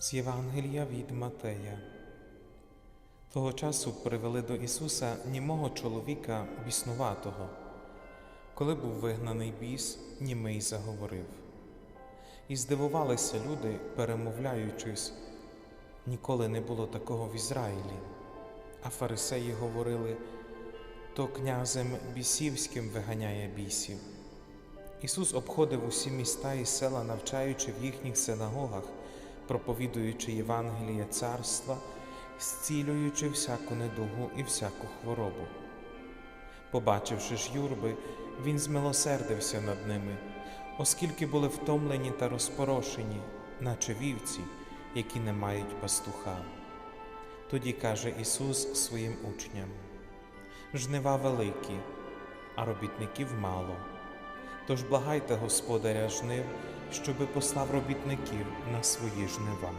З Євангелія від Матея. Того часу привели до Ісуса німого чоловіка біснуватого. Коли був вигнаний біс, німий заговорив. І здивувалися люди, перемовляючись, ніколи не було такого в Ізраїлі. А фарисеї говорили, то князем бісівським виганяє бісів. Ісус обходив усі міста і села, навчаючи в їхніх синагогах, проповідуючи Євангеліє царства, зцілюючи всяку недугу і всяку хворобу. Побачивши ж юрби, він змилосердився над ними, оскільки були втомлені та розпорошені, наче вівці, які не мають пастуха. Тоді каже Ісус своїм учням: Жнива великі, а робітників мало. Тож благайте Господаря жнив, щоби послав робітників на свої жнива.